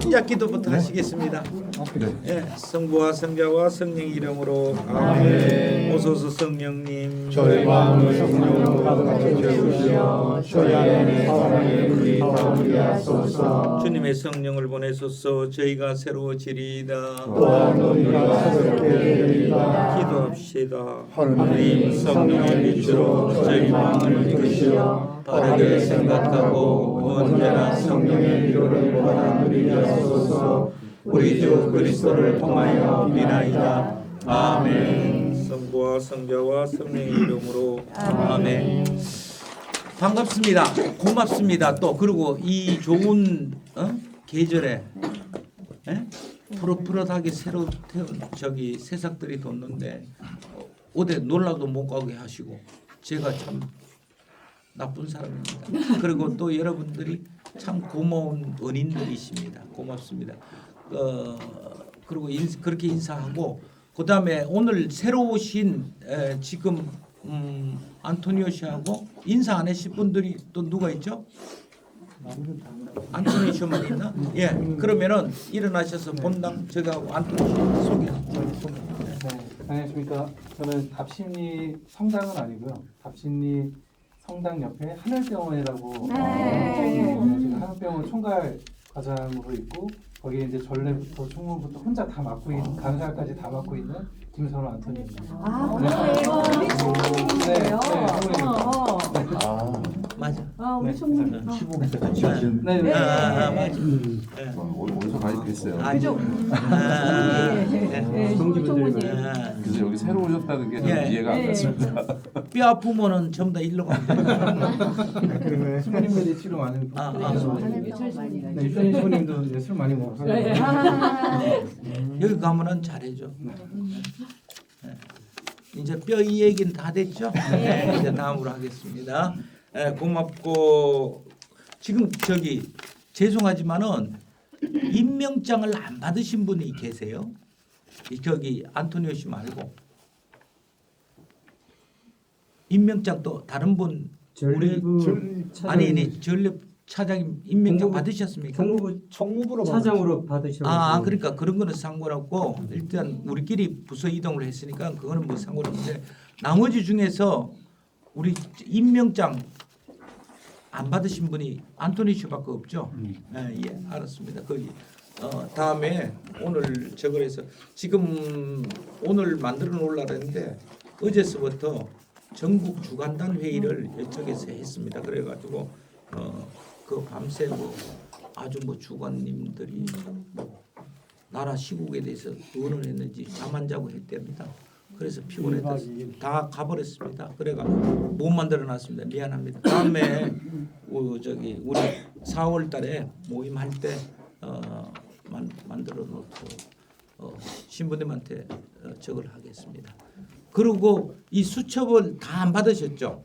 시작 기도부터 하시겠습니다. 네. 예, 성부와 성자와 성령 이름으로 아멘. 오소서 성령님 저희 마음을 성령으로 가득하게 채우시어 저희 안에 사랑의 불이 타오르게 하소서 주님의 성령을 보내소서 저희가 새로워지리이다. 또한 우리가 새롭게 되리이다 기도합시다. 하느님 성령의 빛으로 저희 마음을 이끄시어 바르게 생각하고 언제나 성령의 위로를 보다 누리게 하소서 우리 주 그리스도를 통하여 비나이다 아멘 성부와 성자와 성령의 이름으로 아멘. 반갑습니다. 고맙습니다. 또 그리고 이 좋은 어? 계절에 예? 푸릇푸릇하게 새로 태운 저기 새싹들이 돋는데 어, 어디 놀라도 못 가게 하시고 제가 참 나쁜 사람입니다. 그리고 또 여러분들이 참 고마운 은인들이십니다. 고맙습니다. 어, 그리고 인, 그렇게 인사하고 그 다음에 오늘 새로 오신 에, 지금 음, 안토니오 씨하고 인사 안 하실 분들이 또 누가 있죠? 안토니오 씨만 있나? 예. 그러면은 일어나셔서 본당 제가 안토니오 씨 소개. 소개. 네, 안녕하십니까. 저는 답심리 성당은 아니고요. 답심리 성당 옆에 하늘병원이라고 네. 어, 지금 하늘병원 총괄 과장으로 있고 거기에 이제 전례부터 총무부터 혼자 다 맡고 있는 감사까지 다 맡고 있는 김선호 안토니입니다. 아, 네. 그래요? 우리 네, 총무님이에요. 네, 어, 어. 아 맞아. 아, 우리 네, 총무님. 어. 15분째 같이 하시는 네, 네. 아, 아, 맞아. 예. 가입했어요? 아, 그죠? 아, 네, 예. 네. 아, 그래서 여기 새로 오셨다는 게 저는 예. 이해가 안 네. 갔습니다. 뼈 아프면은 전부 다 일로 가면 돼요. 그러면 수모님들이 치료 많이 아, 아. 네, 유천희 수모님도 이제 술 많이 먹어서 네. 아, 여기 가면은 잘해줘. 네. 이제 뼈 이 얘기는 다 됐죠? 네, 이제 다음으로 하겠습니다. 네, 고맙고 지금 저기 죄송하지만은 임명장을 안 받으신 분이 계세요? 이 저기 안토니오 씨 말고 임명장 또 다른 분 우리 아니 아니 전례 차장님 임명장 공무부- 받으셨습니까? 정무부 총무부로 차장으로 받으셔. 아 그러니까 그런 거는 상관없고 일단 우리끼리 부서 이동을 했으니까 그거는 뭐 상관없는데 나머지 중에서 우리 임명장 안 받으신 분이 안토니 씨밖에 없죠. 예, 예 알았습니다. 거기 어, 다음에 오늘 저걸 해서 지금 오늘 만들어 놓으려고 했는데 어제서부터 전국 주간단 회의를 이쪽에서 했습니다. 그래가지고 어, 그 밤새 뭐 아주 뭐 주관님들이 뭐 나라 시국에 대해서 의논을 했는지 잠 안 자고 했답니다. 그래서 피곤해서 다 가버렸습니다. 그래가 못 만들어 놨습니다. 미안합니다. 다음에 어, 저기 우리 4월달에 모임 할 때 어, 만, 만들어 놓고 어, 신부님한테 어, 저걸 하겠습니다. 그리고 이 수첩을 다안 받으셨죠?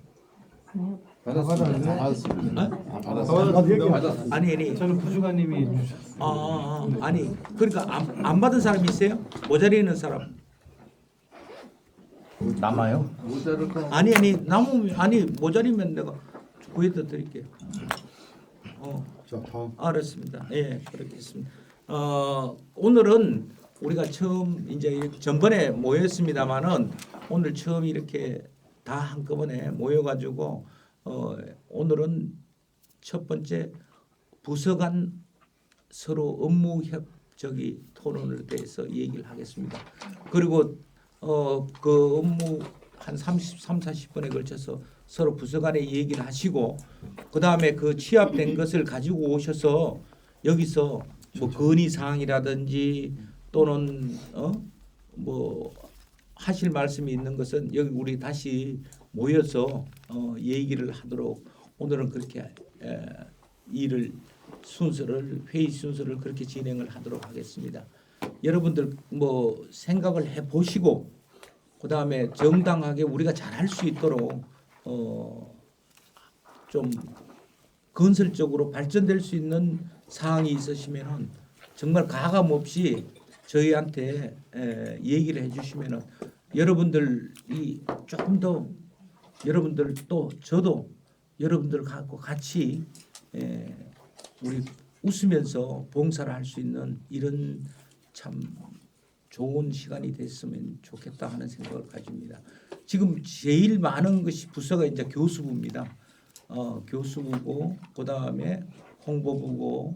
받았습니다. 다 받았습니다. 어? 다 받았습니다. 아니 아니 저는 부주관님이 주셨어요. 아, 아, 아 아니 그러니까 안, 안 받은 사람 있어요? 모자리에 있는 사람 남아요? 아니 아니 남으면 아니 모자리면 내가 구해다 드릴게요. 어 자 다음 알았습니다. 예 그렇겠습니다. 어 오늘은 우리가 처음 이제 전번에 모였습니다마는 오늘 처음 이렇게 다 한꺼번에 모여가지고 어 오늘은 첫 번째 부서 간 서로 업무 협적이 토론을 대해서 얘기를 하겠습니다. 그리고 어 그 업무 한 33, 40분에 걸쳐서 서로 부서 간에 얘기를 하시고 그다음에 그 취합된 것을 가지고 오셔서 여기서 뭐 건의 사항이라든지 또는 어 뭐 하실 말씀이 있는 것은 여기 우리 다시 모여서 어 얘기를 하도록 오늘은 그렇게 에, 일을 순서를 회의 순서를 그렇게 진행을 하도록 하겠습니다. 여러분들 뭐 생각을 해 보시고 그 다음에 정당하게 우리가 잘할 수 있도록 어 좀 건설적으로 발전될 수 있는 사항이 있으시면은 정말 가감 없이 저희한테 에, 얘기를 해주시면은 여러분들이 조금 더 여러분들 또 저도 여러분들 갖고 같이 에, 우리 웃으면서 봉사를 할 수 있는 이런 참 좋은 시간이 됐으면 좋겠다 하는 생각을 가집니다. 지금 제일 많은 것이 부서가 이제 교수부입니다. 어, 교수부고 그 다음에 홍보부고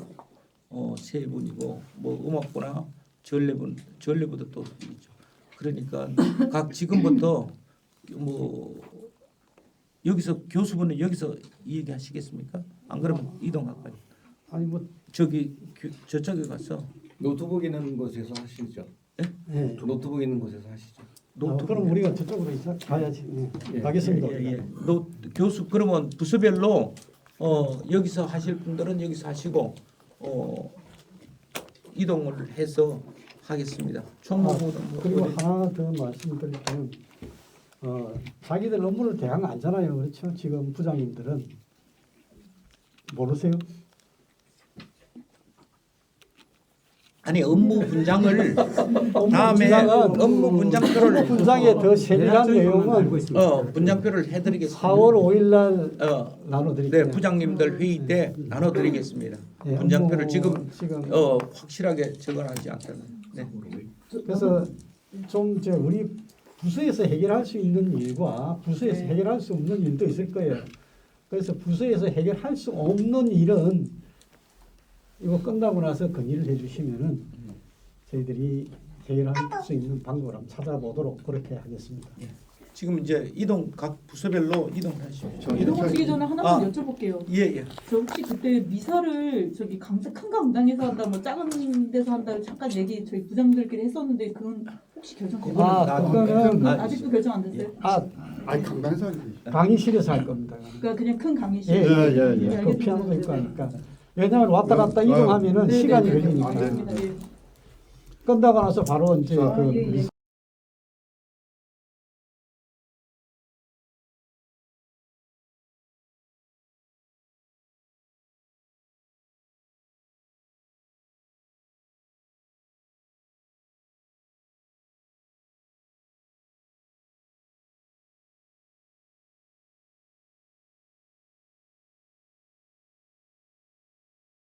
어, 세 분이고 뭐 음악부나 전례분 전례부도 또 있죠. 그러니까 각 지금부터 뭐 여기서 교수분은 여기서 얘기하시겠습니까? 안 그러면 이동할까요? 아니 뭐 저기 교- 저쪽에 가서 노트북 있는 곳에서 하시죠. 예. 노트북 있는 곳에서 하시죠. 아, 그럼 우리가 저쪽으로 이사 가야지. 예. 가겠습니다. 예, 예, 예. 노, 교수 그러면 부서별로 어, 여기서 하실 분들은 여기서 하시고 어, 이동을 해서 하겠습니다. 총무부는 뭐 그리고 어디- 하나 더 말씀드리면 어, 자기들 업무를 대강 알잖아요. 그렇죠? 지금 부장님들은 모르세요? 아니 업무 분장을 다음에 업무 분장표를 분장의 더 세밀한 내용은. 어 분장표를 해드리겠습니다. 4월 5일 날 어, 나눠드릴게요. 네 부장님들 회의 때 나눠드리겠습니다. 예, 분장표를 지금 지금 어, 확실하게 적어하지 않다면. 네. 그래서 좀 이제 우리 부서에서 해결할 수 있는 일과 부서에서 네. 해결할 수 없는 일도 있을 거예요. 그래서 부서에서 해결할 수 없는 일은 이거 끝나고 나서 건의를 해주시면은 저희들이 해결할 수 있는 방법을 한번 찾아보도록 그렇게 하겠습니다. 지금 이제 이동 각 부서별로 이동을 하시죠. 이동하시기 전에 아. 하나만 여쭤볼게요. 예 예. 저 혹시 그때 미사를 저기 강사 큰 강당에서 한다, 뭐 작은 데서 한다 잠깐 얘기 저희 부장들끼리 했었는데 그건 혹시 결정 됐나요? 아, 그거는 아, 아직도 결정 안 됐어요? 아 아니 강당에서 하지. 강의실에서 할 겁니다. 그러니까 그냥 큰 강의실. 예, 예, 예, 예. 네, 또 알겠습니다. 피아노도 있고 네, 하니까 왜냐하면 왔다 갔다 네, 이동하면은 네, 시간이 네, 네, 걸리니까. 끝나고 나서 바로 이제 자, 그 예, 예.